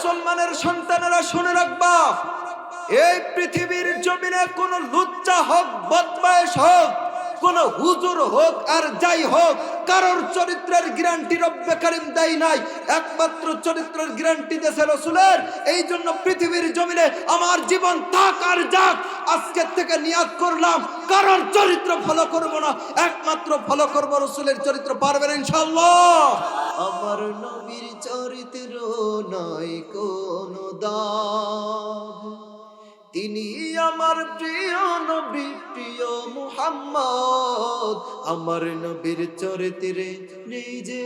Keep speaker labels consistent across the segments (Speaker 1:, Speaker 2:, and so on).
Speaker 1: মুসলমানের সন্তানেরা শুনে রাখবা এই পৃথিবীর জমিনে কোন লুচ্চা হোক, বদমায়েশ হোক, কোন হুজুর হোক আর যাই হোক, কারোর চরিত্রের গ্যারান্টি রব্বে কারিম দেয় নাই। একমাত্র চরিত্রের গ্যারান্টি দেশের রসুলের। এই জন্য পৃথিবীর জমিনে আমার জীবন থাক আর যাক। আজকের থেকে নিয়াদ করলাম। কারোর চরিত্র ফলো করব না। একমাত্র ফলো করব রসুলের চরিত্র। পারবেন ইনশাল্লাহ আমার নবীর চরিত্র নয় কোন তিনি আমার প্রিয় নবী, প্রিয় মুহাম্মদ। আমার নবীর চরিত্রে যে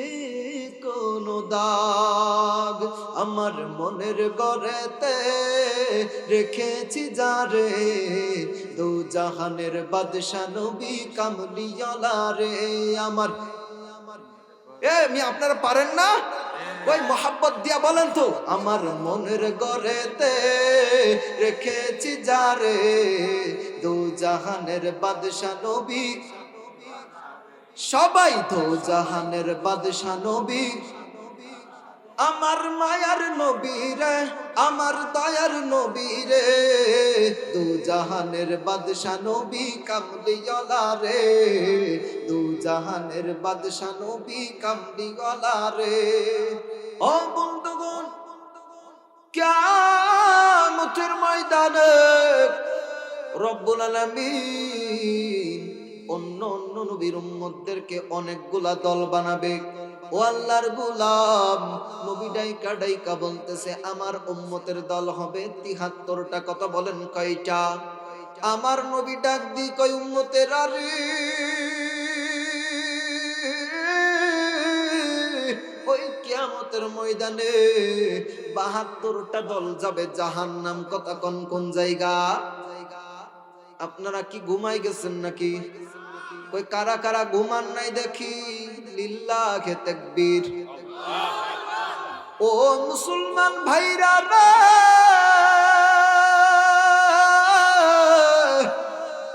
Speaker 1: কোনো দাগ আমার মনের গড়েতে রেখেছি যারে দু জাহানের বাদশা নবী কামলিয়ালা রে, আমার এ আপনারা পারেন না? ওই মোহাব্বত দিয়া বলেন তো, আমার মনের গড়েতে রেখেছি যারে দু জাহানের বাদশা নবী, সবাই তো জাহানের বাদশা নবী আমার মায়ার নবী রে আমার দয়ার নবী রে দু জাহানের বাদশা নবী কামলিওয়ালা রে দু জাহানের বাদশা নবী কামলিওয়ালা রে ও বন্ধুগণ, কিয়ামতের ময়দানে রব্বুল আলামিন অন্য অন্য নবীর উম্মতদেরকে অনেকগুলা দল বানাবে। ও আল্লাহর গোলাম, নবী ডাইকা বলতেছে, আমার উম্মতের দল হবে তিহাত্তরটা। কথা বলেন কয়টা? আমার নবী ডাক দি কয় উম্মতের আরে ওই কিয়ামতের ময়দানে বাহাত্তরটা দল যাবে জাহান নাম কথা কোন কোন জায়গা? আপনারা কি ঘুমাই গেছেন নাকি? ওই কারা কারা ঘুমান নাই দেখি। লিল্লাহে তাকবীর। ও মুসলমান ভাইরা রে।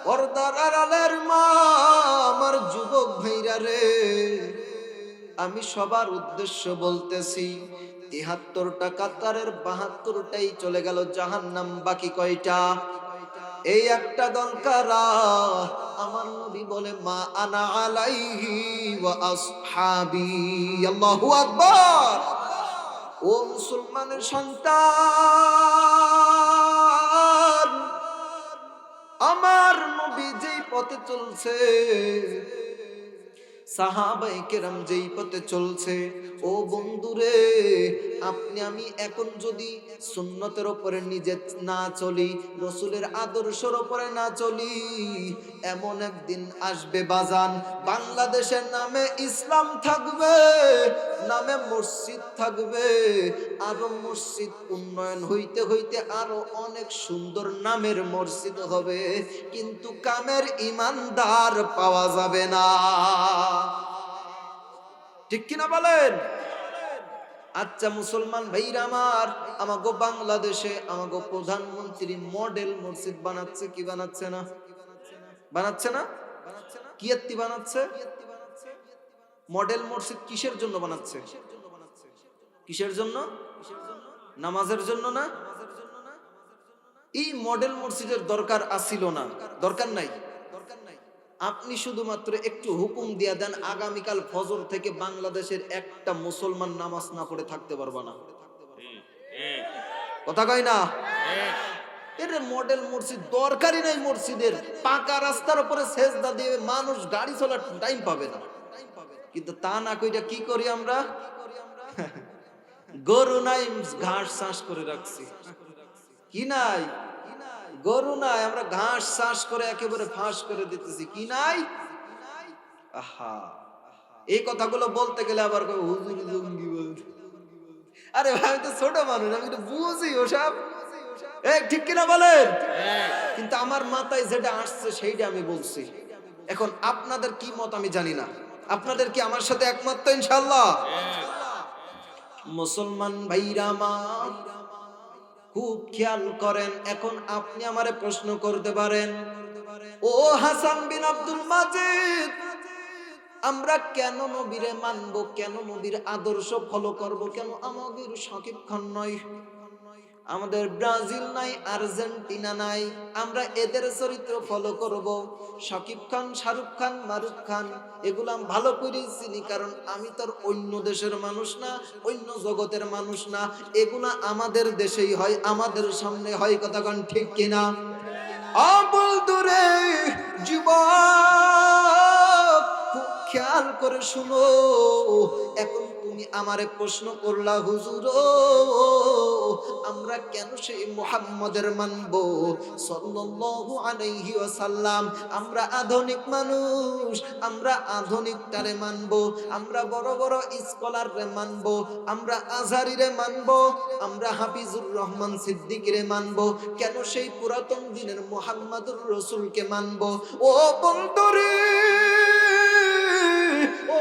Speaker 1: পর্দার আড়ালের মা, আমার যুবক ভাইরা রে। আমি সবার উদ্দেশ্য বলতেছি তিহাত্তরটা কাতারের বাহাত্তরটাই চলে গেল জাহান্নাম, বাকি কয়টা? এই একটা দল কারা আমার নবী বলে, মা আনা আলাইহি ওয়া আসহাবি। আল্লাহু আকবার। ও মুসলমানের সন্তান, আমার নবী যেই পথে চলছে সাহাবাই কেরাম যেই পথে চলছে, ও বন্ধুরে, আপনি, আমি এখন যদি সুন্নতের ওপরে নিজে না চলি, রসুলের আদর্শের ওপরে না চলি, এমন একদিন আসবে বাজান, বাংলাদেশের নামে ইসলাম থাকবে, নামে মসজিদ থাকবে, আরও মসজিদ উন্নয়ন হইতে হইতে আরও অনেক সুন্দর নামের মসজিদ হবে, কিন্তু কামের ইমানদার পাওয়া যাবে না। ঠিক কিনা বলেন? আচ্ছা মুসলমান ভাইরা আমার, আমাগো বাংলাদেশে, আমাগো প্রধানমন্ত্রী মডেল মসজিদ বানাচ্ছে কি বানাচ্ছে না? বানাচ্ছে না? কি এত্তি বানাচ্ছে? মডেল মসজিদ কিসের জন্য বানাচ্ছে? কিসের জন্য? নামাজের জন্য না? এই মডেল মসজিদের দরকার আসিল না। দরকার নাই। আপনি শুধুমাত্র একটু হুকুম দিয়া দেন, আগামীকাল ফজর থেকে বাংলাদেশের একটা মুসলমান নামাজ না পড়ে থাকতে পারবা না। কথা কয় না? মডেল মসজিদ দরকারই নাই পাকা রাস্তার দিয়ে মানুষ গাড়ি চলার টাইম পাবে না। কিন্তু তা না কি করি আমরা? গরু করে রাখছি। কি নাই? গরু নাই, আমরা ঘাস চাষ করে একেবারে ফাঁস করে দিতেছি, কি নাই? আহা, এই কথাগুলো বলতে গেলে আবার হুজুর জঙ্গি বলছে। আরে ভাই, আমি তো ছোট মানুষ, আমি তো বুঝি ওসব। ঠিক কিনা বলেন? কিন্তু আমার মাথায় যেটা আসছে সেইটা আমি বলছি। এখন আপনাদের কি মত আমি জানি না। আপনাদের কি আমার সাথে একমাত্র ইনশাল্লাহ মুসলমান ভাইরা মা খুব খেয়াল করেন, এখন আপনি আমারে প্রশ্ন করতে পারেন। ও হাসান বিন আব্দুল মাজিদ, আমরা কেন নবীরে মানব, কেন নবীর আদর্শ ফলো করব, কেন আমাদের সাকিব নয়? আমাদের ব্রাজিল নাই, আর্জেন্টিনা নাই, আমরা এদের চরিত্র ফলো করব। শাকিব খান, শাহরুখ খান, মারুফ খান, এগুলো আমি ভালো করে চিনি, কারণ আমি তোর অন্য দেশের মানুষ না, অন্য জগতের মানুষ না। এগুলা আমাদের দেশেই হয়, আমাদের সামনে হয় কথাক্ষণ ঠিক কিনা? আবল দূরে খুব খেয়াল করে শুনো। এখন তুমি আমারে প্রশ্ন করলা, হুজুর, আমরা কেন সেই মুহাম্মদের মানব? সাল্লাল্লাহু আলাইহি আমরা আধুনিক মানুষ, আমরা আধুনিকটারে মানব, আমরা বড় বড় স্কলাররে মানব, আমরা আজহারিরে মানব, আমরা হাফিজুর রহমান সিদ্দিকিরে মানব, কেন সেই পুরাতন দিনের মুহাম্মাদুর রসুলকে মানব? ও বন্ধুরে!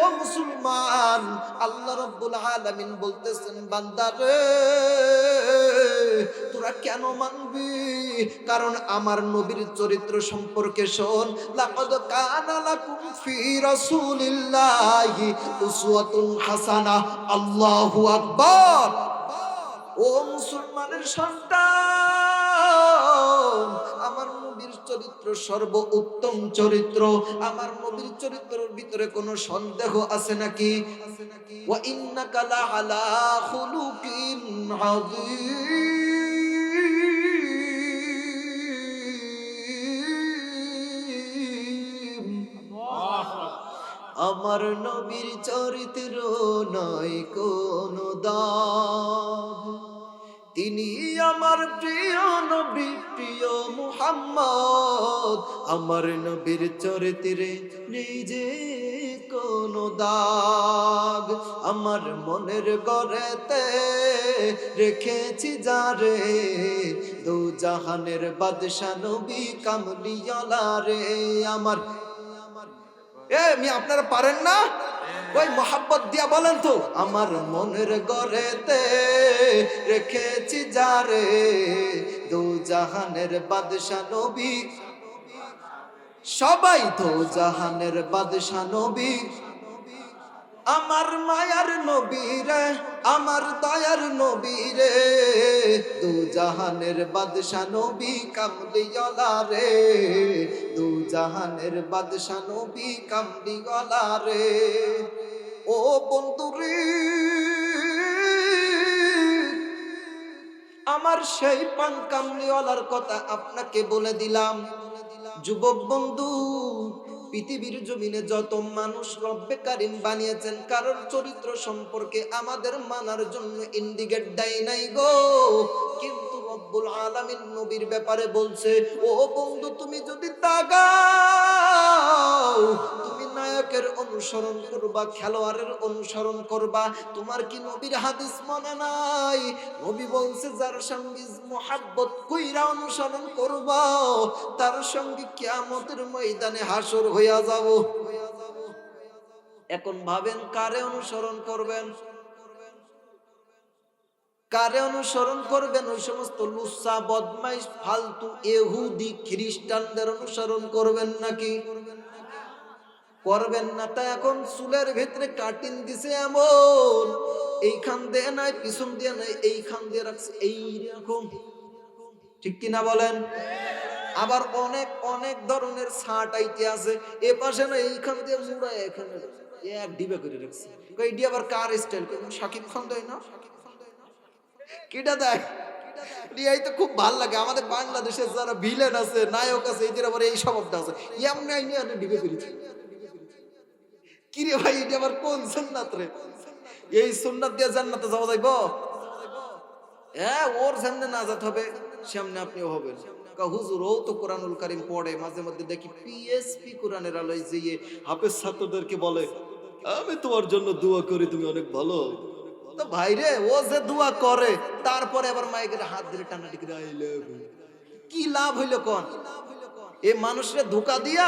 Speaker 1: ও মুসলমান, আল্লাহ রাব্বুল আলামিন বলতেছেন বান্দারে তোরা কেন মানবি? কারণ আমার নবীর চরিত্র সম্পর্কে শোন, লাকাদ কানা লাকুম ও মুসলমানের সন্তান চরিত্র সর্ব উত্তম চরিত্র। আমার নবীর চরিত্রের ভিতরে কোনো সন্দেহ আছে নাকি? ওয়া আমার নবীর চরিত্র নয় কোন দাগ। তিনি আমার প্রিয় নবী, প্রিয় মুহাম্মদ। আমার নবীর চরিত্রে নিজে কোন দাগ। আমার মনের গড়েতে রেখেছি যারে। দু জাহানের বাদশা নবী কামলিয়ালা রে। আমার এ মি আপনারা পারেন না? ওই মোহাব্বত দিয়া বলেন তো, আমার মনের গড়েতে রেখেছি যারে দু জাহানের বাদশা নবী। সবাই তো জাহানের বাদশা নবী। আমার মায়ার নবীরে, আমার দয়ার নবীরে, দু জাহানের বাদশা নবী কামলিওয়ালা রে দু জাহানের বাদশা নবী কামলিওয়ালা রে ও বন্ধুরে, আমার সেই পান কামলিওয়ালার কথা আপনাকে বলে দিলাম। যুবক বন্ধু পৃথিবীর জমিনে যত মানুষ রব্বে কারিম বানিয়েছেন, কারোর চরিত্র সম্পর্কে আমাদের মানার জন্য ইন্ডিকেট দেয় নাই গো। কিন্তু রব্বুল আলামিন নবীর ব্যাপারে বলছে, ও বন্ধু, তুমি যদি নায়কের অনুসরণ করবা, খেলোয়াড়ের অনুসরণ করবা। তোমার কি নবীর হাদিস মনে নাই? নবী বলছে, যার সঙ্গে মোহাব্বত কইরা অনুসরণ করবা, তার সঙ্গে কিয়ামতের ময়দানে হাসর হইয়া যাব। এখন ভাবেন, কারে অনুসরণ করবেন? কারে অনুসরণ করবেন? ওই সমস্ত লুসা বদমাইশ, ফালতু, এহুদি, খ্রিস্টানদের অনুসরণ করবেন নাকি? করবেন না তা এখন চুলের ভিতরে কাটিং দিছে এমন। এইখান দিয়ে নাই, পিছন দিয়ে নাই, এইখান দিয়ে রাখছে, এইরকম। ঠিক কিনা বলেন? আবার অনেক অনেক ধরনের ছাট আইতে আছে। এ পাশে না এইখান দিয়ে মুড়া এখানে এক ডিবে করে রাখছে। ডি আবার কার স্টাইল শাকিব খান দেয় না? কিটা দেয়? এই তো খুব ভালো লাগে। আমাদের বাংলাদেশের যারা ভিলেন আছে, নায়ক আছে, এদের আবার এই স্বভাবটা আছে। এমনি ডিবে করেছে। কিরে ভাই, এটা আবার কোন সুন্নাত রে? এই সুন্নাত দিয়ে জান্নাতে যাওয়া যাইব? হ্যাঁ ওর সামনে না যেতে হবে, সামনে আপনিও হবেন। হুজুর, ও তো কোরআনুল পড়ে, মাঝে মধ্যে দেখি পিএসপি কোরআনের আলোয় যেয়ে হাফেজ ছাত্রদেরকে বলে, আমি তোমার জন্য দোয়া করি, তুমি অনেক ভালো। তো ও যে দোয়া করে, তারপরে আবার মাইকের হাত ধরে টানা টিকে কি লাভ হইল কোন? এ মানুষরে ধোকা দিয়া